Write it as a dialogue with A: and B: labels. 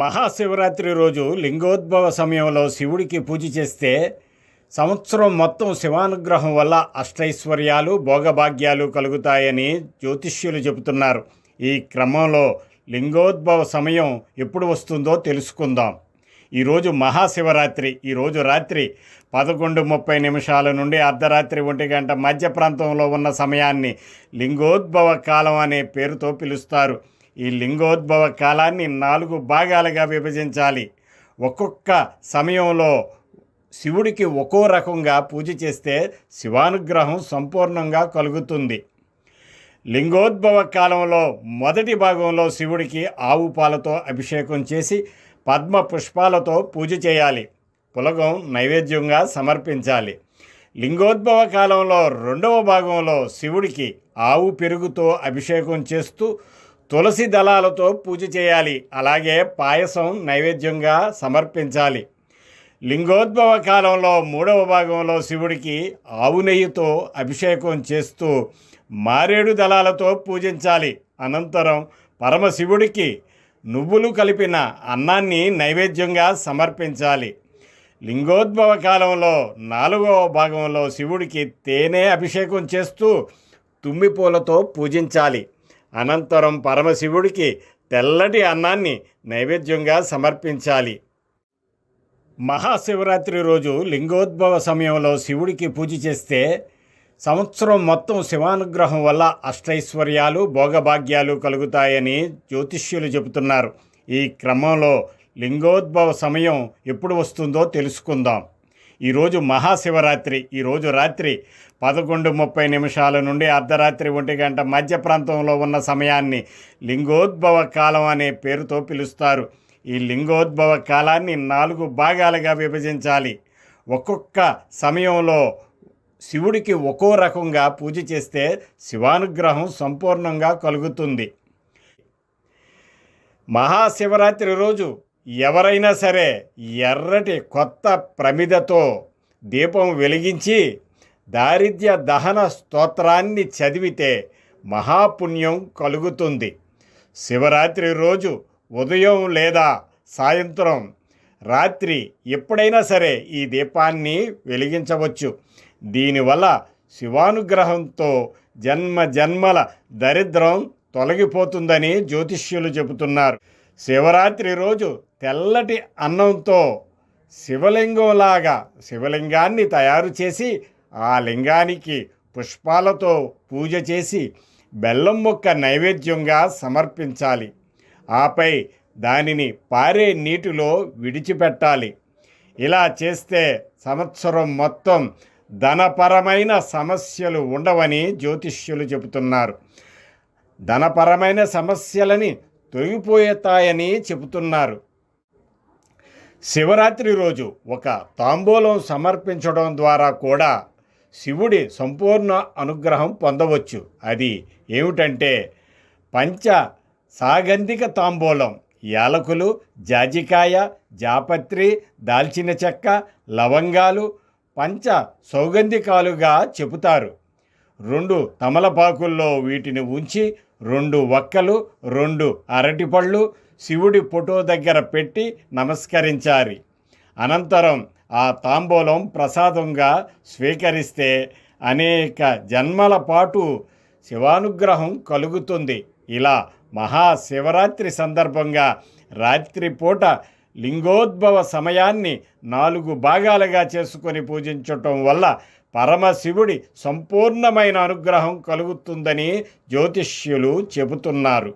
A: మహాశివరాత్రి రోజు లింగోద్భవ సమయంలో శివుడికి పూజ చేస్తే సంవత్సరం మొత్తం శివానుగ్రహం వల్ల అష్టైశ్వర్యాలు భోగభాగ్యాలు కలుగుతాయని జ్యోతిష్యులు చెబుతున్నారు. ఈ క్రమంలో లింగోద్భవ సమయం ఎప్పుడు వస్తుందో తెలుసుకుందాం. ఈరోజు మహాశివరాత్రి ఈరోజు రాత్రి పదకొండు ముప్పై నిమిషాల నుండి అర్ధరాత్రి ఒంటి గంట మధ్య ప్రాంతంలో ఉన్న సమయాన్ని లింగోద్భవ కాలం అనే పేరుతో పిలుస్తారు. ఈ లింగోద్భవ కాలాన్ని నాలుగు భాగాలుగా విభజించాలి. ఒక్కొక్క సమయంలో శివుడికి ఒక్కో రకంగా పూజ చేస్తే శివానుగ్రహం సంపూర్ణంగా కలుగుతుంది. లింగోద్భవ కాలంలో మొదటి భాగంలో శివుడికి ఆవు పాలతో అభిషేకం చేసి పద్మ పుష్పాలతో పూజ చేయాలి. పులగం నైవేద్యంగా సమర్పించాలి. లింగోద్భవ కాలంలో రెండవ భాగంలో శివుడికి ఆవు పెరుగుతో అభిషేకం చేస్తూ తులసి దళాలతో పూజ చేయాలి. అలాగే పాయసం నైవేద్యంగా సమర్పించాలి. లింగోద్భవ కాలంలో మూడవ భాగంలో శివుడికి ఆవు నెయ్యితో అభిషేకం చేస్తూ మారేడు దళాలతో పూజించాలి. అనంతరం పరమశివుడికి నువ్వులు కలిపిన అన్నాన్ని నైవేద్యంగా సమర్పించాలి. లింగోద్భవ కాలంలో నాలుగవ భాగంలో శివుడికి తేనె అభిషేకం చేస్తూ తుమ్మిపూలతో పూజించాలి. అనంతరం పరమశివుడికి తెల్లటి అన్నాన్ని నైవేద్యంగా సమర్పించాలి. మహాశివరాత్రి రోజు లింగోద్భవ సమయంలో శివుడికి పూజ చేస్తే సంవత్సరం మొత్తం శివానుగ్రహం వల్ల అష్టైశ్వర్యాలు భోగభాగ్యాలు కలుగుతాయని జ్యోతిష్యులు చెబుతున్నారు. ఈ క్రమంలో లింగోద్భవ సమయం ఎప్పుడు వస్తుందో తెలుసుకుందాం. ఈరోజు మహాశివరాత్రి ఈరోజు రాత్రి పదకొండు ముప్పై నిమిషాల నుండి అర్ధరాత్రి ఒంటి గంట మధ్య ప్రాంతంలో ఉన్న సమయాన్ని లింగోద్భవ కాలం అనే పేరుతో పిలుస్తారు. ఈ లింగోద్భవ కాలాన్ని నాలుగు భాగాలుగా విభజించాలి. ఒక్కొక్క సమయంలో శివుడికి ఒక్కో రకంగా పూజ చేస్తే శివానుగ్రహం సంపూర్ణంగా కలుగుతుంది. మహాశివరాత్రి రోజు ఎవరైనా సరే ఎర్రటి కొత్త ప్రమిదతో దీపం వెలిగించి దారిద్ర్య దహన స్తోత్రాన్ని చదివితే మహాపుణ్యం కలుగుతుంది. శివరాత్రి రోజు ఉదయం లేదా సాయంత్రం రాత్రి ఎప్పుడైనా సరే ఈ దీపాన్ని వెలిగించవచ్చు. దీనివల్ల శివానుగ్రహంతో జన్మ జన్మల దరిద్రం తొలగిపోతుందని జ్యోతిష్యులు చెబుతున్నారు. శివరాత్రి రోజు తెల్లటి అన్నంతో శివలింగంలాగా శివలింగాన్ని తయారు చేసి ఆ లింగానికి పుష్పాలతో పూజ చేసి బెల్లం మొక్క నైవేద్యంగా సమర్పించాలి. ఆపై దానిని పారే నీటిలో విడిచిపెట్టాలి. ఇలా చేస్తే సంవత్సరం మొత్తం ధనపరమైన సమస్యలు ఉండవని జ్యోతిష్యులు చెబుతున్నారు. ధనపరమైన సమస్యలని తొలగిపోయేతాయని చెబుతున్నారు. శివరాత్రి రోజు ఒక తాంబూలం సమర్పించడం ద్వారా కూడా శివుడి సంపూర్ణ అనుగ్రహం పొందవచ్చు. అది ఏమిటంటే పంచ సాగంధిక తాంబూలం యాలకులు జాజికాయ జాపత్రి దాల్చిన చెక్క లవంగాలు పంచ సౌగంధికాలుగా చెబుతారు. రెండు తమలపాకుల్లో వీటిని ఉంచి రెండు వక్కలు రెండు అరటిపళ్ళు శివుడి ఫోటో దగ్గర పెట్టి నమస్కరించాలి. అనంతరం ఆ తాంబూలం ప్రసాదంగా స్వీకరిస్తే అనేక జన్మల పాటు శివానుగ్రహం కలుగుతుంది. ఇలా మహాశివరాత్రి సందర్భంగా రాత్రిపూట లింగోద్భవ సమయాన్ని నాలుగు భాగాలుగా చేసుకొని పూజించటం వల్ల పరమశివుడి సంపూర్ణమైన అనుగ్రహం కలుగుతుందని జ్యోతిష్యులు చెబుతున్నారు.